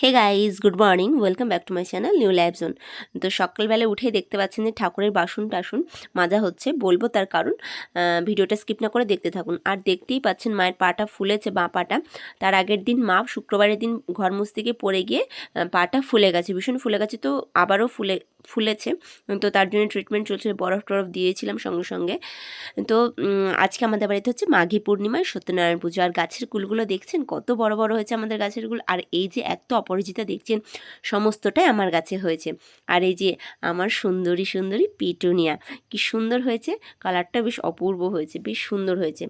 Hey guys good morning welcome back to my channel new life zone তো সকালবেলা উঠে দেখতে পাচ্ছেন যে ঠাকুরের বাসন টাসন মাজা হচ্ছে, বলব তার কারণ ভিডিওটা স্কিপ না করে দেখতে থাকুন। আর দেখতেই পাচ্ছেন মায়ের পাটা ফুলেছে, বাঁ পাটা। তার আগের দিন মা শুক্রবারের দিন ঘর মুস্তিকে পড়ে গিয়ে পাটা ফুলে গেছে, ভীষণ ফুলে গেছে, তো আবারও ফুলে ফুলেছে। তো তার জন্য ট্রিটমেন্ট চলছে বরফ টরফ দিয়েছিলাম সঙ্গে সঙ্গে। তো আজকে আমাদের বাড়িতে হচ্ছে মাঘী পূর্ণিমায় সত্যনারায়ণ পুজো। আর গাছের কুলগুলো দেখছেন? কত বড় বড় হয়েছে আমাদের গাছের কুল। আর এই যে এত অপরাজিতা দেখছেন, সমস্তটাই আমার গাছে হয়েছে। আর এই যে আমার সুন্দরী সুন্দরী পিটুনিয়া, কি সুন্দর হয়েছে। কালারটা বেশ অপূর্ব হয়েছে, বেশ সুন্দর হয়েছে।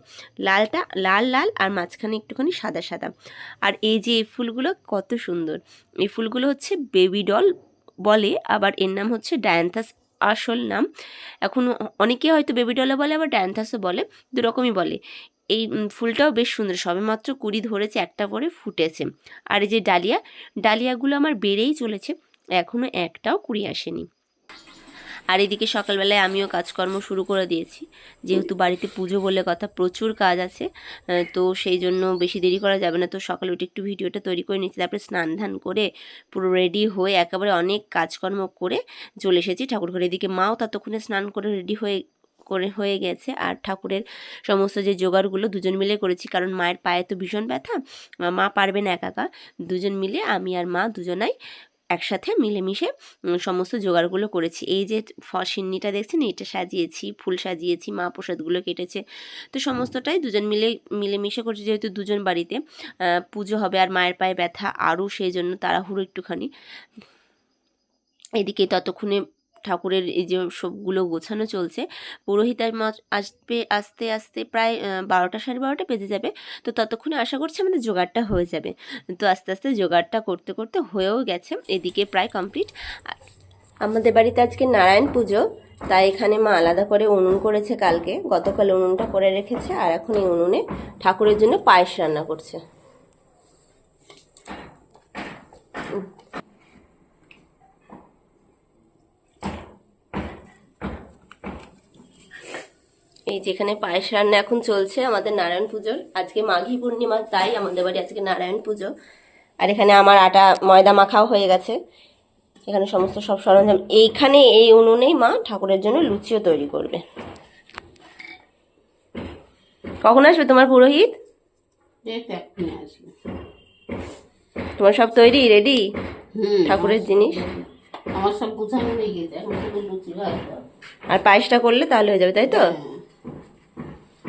লালটা লাল লাল আর মাঝখানে একটুখানি সাদা সাদা। আর এই যে এই ফুলগুলো কত সুন্দর। এই ফুলগুলো হচ্ছে বেবি ডল বলে, আবার এর নাম হচ্ছে ডায়ান্থাস আসল নাম। এখন অনেকে হয়তো বেবি ডলে বলে, আবার ডায়ান্থাসও বলে, দুরকমই বলে। এই ফুলটাও বেশ সুন্দর সবে মাত্র কুড়ি ধরেছে, একটা পরে ফুটেছে। আর এই যে ডালিয়া, ডালিয়াগুলো আমার বেড়েই চলেছে এখনও একটাও কুড়ি আসেনি। আর এদিকে সকালবেলায় আমিও কাজকর্ম শুরু করে দিয়েছি। যেহেতু বাড়িতে পুজো বলে কথা প্রচুর কাজ আছে তো সেই জন্য বেশি দেরি করা যাবে না। তো সকালে উঠে একটু ভিডিওটা তৈরি করে নিয়েছি, তারপরে স্নান ধান করে পুরো রেডি হয়ে একেবারে অনেক কাজকর্ম করে চলে এসেছি ঠাকুর ঘরে। এদিকে মাও ততক্ষণে স্নান করে রেডি হয়ে, করে হয়ে গেছে। আর ঠাকুরের সমস্ত যে জোগাড়গুলো দুজন মিলে করেছি, কারণ মায়ের পায়ে তো ভীষণ ব্যথা, মা পারবে না একা। দুজন মিলে আমি আর মা দুজনাই একসাথে মিলেমিশে সমস্ত জোগাড়গুলো করেছি। এই যে সিন্নিটা দেখছেন এটা সাজিয়েছি, ফুল সাজিয়েছি, মা প্রসাদগুলো কেটেছে। তো সমস্তটাই দুজন মিলে, মিলেমিশে করছি, যেহেতু দুজন বাড়িতে পুজো হবে আর মায়ের পায়ে ব্যথা আরও সেই জন্য তাড়াহুড়ো একটুখানি। এদিকে ততক্ষণে ঠাকুরের এই যে সবগুলো গোছানো চলছে পুরোহিতার মত আসবে আস্তে আস্তে প্রায় বারোটা সাড়ে বারোটা বেজে যাবে। তো ততক্ষণে আশা করছি আমাদের জোগাড়টা হয়ে যাবে। তো আস্তে আস্তে জোগাড়টা করতে করতে হয়েও গেছে, এদিকে প্রায় কমপ্লিট। আমাদের বাড়িতে আজকে নারায়ণ পুজো, তাই এখানে মা আলাদা করে উনুন করেছে কালকে। গতকাল উনুনটা করে রেখেছে, আর এখন এই উনুনে ঠাকুরের জন্য পায়েস রান্না করছে। এই যেখানে পায়েস রান্না এখন চলছে আমাদের নারায়ণ পুজোর। আজকে মাঘী পূর্ণিমা তাই আমাদের বাড়ি আজকে নারায়ণ পুজো। আর এখানে আমার আটা ময়দা মাখাও হয়ে গেছে। এখানে সমস্ত সব সরঞ্জাম। এইখানে এই উনুনেই মা ঠাকুরের জন্য লুচিও তৈরি করবে। কখন আসবে তোমার পুরোহিত? তোমার সব তৈরি রেডি? হুম ঠাকুরের জিনিস? আমার সব গুছানো হয়ে গেছে এখন শুধু লুচি আর পায়েসটা করলে তাহলে হয়ে যাবে তাই তো? হ্যাঁ।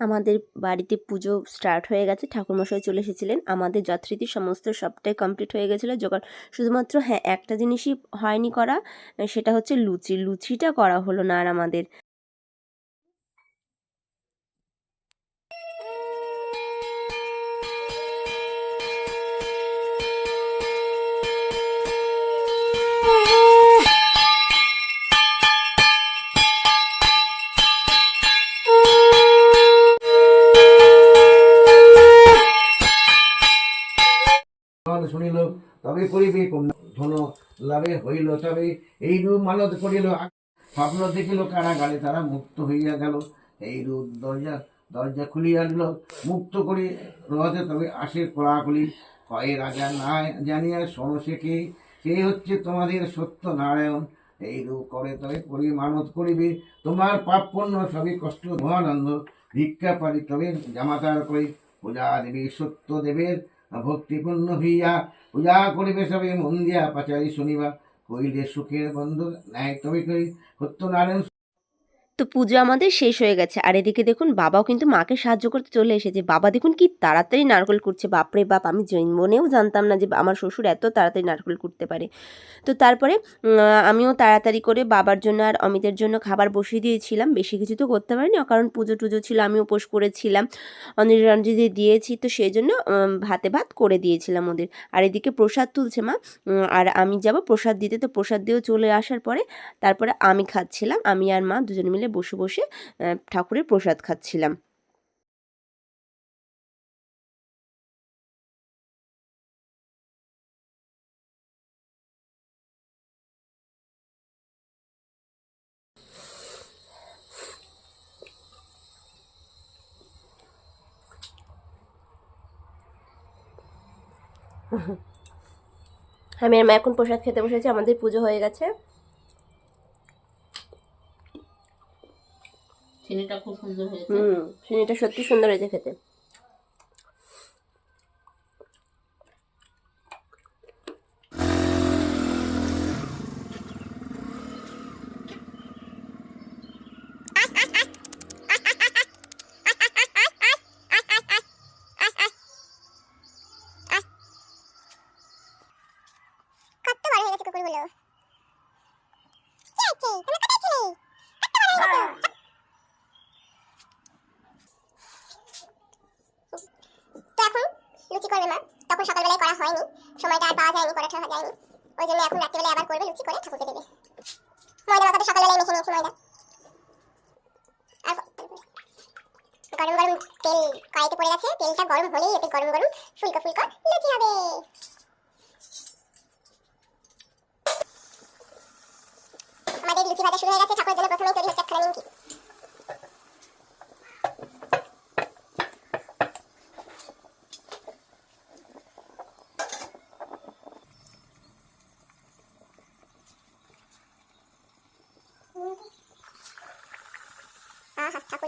আমাদের বাড়িতে পুজো স্টার্ট হয়ে গেছে, ঠাকুরমশাই চলে এসেছিলেন। আমাদের যথারীতি সমস্ত সবটাই কমপ্লিট হয়ে গেছিল। জোগাড়, শুধুমাত্র হ্যাঁ একটা জিনিসই হয়নি করা, সেটা হচ্ছে লুচি। লুচিটা করা হলো না আর আমাদের। শুনিল, তবে করিবে ধন লাভে হইল তবে এই রূপ মানত করিল। স্বপ্ন দেখিল কারাগারে তারা মুক্ত হইয়া গেল। এই রূপ দরজা দরজা খুলিয়া দিল মুক্ত করি রহতে তবে আসে কোলাকুলি। কয়ে রাজা, না জানিয়া শোনো সে কে? সে হচ্ছে তোমাদের সত্য নারায়ণ এই রূপ করে তবে করি মানত করিবে। তোমার পাপ পুণ্য সবই কষ্ট, মহানন্দ। ভিক্ষা পারি তবে জামাতার করে। পূজা দেবী সত্য দেবের ভক্তিপূর্ণ হইয়া, পূজা করিবে সবে মন দিয়া পাচারি শুনিবা। কইলে সুখের বন্ধু, ন্যায় তবে কই? সত্যনারায়ণ তো পুজো আমাদের শেষ হয়ে গেছে। আর এদিকে দেখুন, বাবাও কিন্তু মাকে সাহায্য করতে চলে এসেছে। বাবা দেখুন কি তাড়াতাড়ি নারকল কুটছে বাপরে বাপ, আমি মনেও জানতাম না যে আমার শ্বশুর এত তাড়াতাড়ি নারকেল করতে পারে। তো তারপরে আমিও তাড়াতাড়ি করে বাবার জন্য আর অমিতের জন্য খাবার বসিয়ে দিয়েছিলাম। বেশি কিছু তো করতে পারিনি কারণ পুজো টুজো ছিল আমি উপোস করেছিলাম। অঞ্জলি রঞ্জলি দিয়েছি, তো সেই জন্য ভাতে ভাত করে দিয়েছিলাম ওদের। আর এদিকে প্রসাদ তুলছে মা আর আমি যাব প্রসাদ দিতে। তো প্রসাদ দিয়েও চলে আসার পরে, তারপরে আমি খাচ্ছিলাম, আমি আর মা দুজন মিলে বসে বসে ঠাকুরের প্রসাদ খাচ্ছিলাম। আমি আর মা এখন প্রসাদ খেতে বসেছি, আমাদের পুজো হয়ে গেছে। চিনিটা খুব সুন্দর হয়েছে। হুম চিনিটা সত্যি সুন্দর হয়েছে খেতে। কত বড় হয়ে গেছে কুকুরগুলো কি হচ্ছে তোমরা কোথায় ছিলে কত বড় হয়ে গেছে তো এখন লুচি করবে মা তখন সকালবেলায় করা হয়নি। সময়টা আর পাওয়া যায়নি করা ঠাওয়া যায়নি। ওই জন্য এখন রাত্রিবেলায় আবার করবে লুচি করে ঠাকুরকে দেবে। ময়দা মাখাতে সকালবেলায় মেখে নিয়েছি ময়দা। গরম গরম তেল কড়াইতে পড়ে গেছে। তেলটা গরম হলেই এতে গরম গরম ফুলকো ফুলকো লুচি হবে। আমাদের লুচি ভাজা শুরু হয়ে গেছে। ঠাকুরের জন্য প্রথমেই তৈরি হচ্ছে একখানা নিমকি।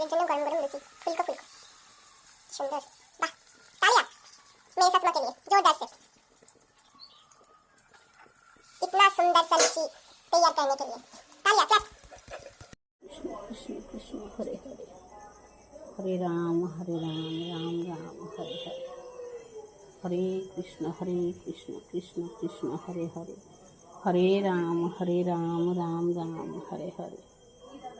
আহা ঠাকুরের জন্য গরম গরম লুচি ফুলকো ফুলকো সুন্দর বাহ তালিয়া मेरे साथ के लिए जोरदार से इतना सुंदर सा लुची तैयार करने के लिए तालिया क्लैप কৃষ্ণ কৃষ্ণ হরে হরে হরে রাম হরে রাম রাম রাম হরে হরে হরে কৃষ্ণ হরে কৃষ্ণ কৃষ্ণ কৃষ্ণ হরে হরে হরে রাম হরে রাম রাম রাম হরে হরে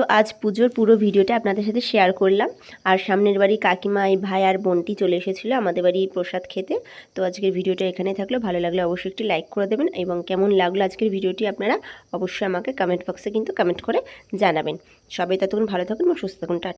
তো আজ পুজোর পুরো ভিডিওটা আপনাদের সাথে শেয়ার করলাম। আর সামনের বাড়ি কাকিমা, এই ভাই আর বোনটি চলে এসেছিল আমাদের বাড়ি প্রসাদ খেতে। তো আজকের ভিডিওটা এখানে থাকল। ভালো লাগলে অবশ্যই একটি লাইক করে দেবেন এবং কেমন লাগল আজকের ভিডিওটি আপনারা অবশ্যই আমাকে কমেন্ট বক্সে কিন্তু কমেন্ট করে জানাবেন। সবাই ততক্ষণ ভালো থাকুন এবং সুস্থ থাকুন।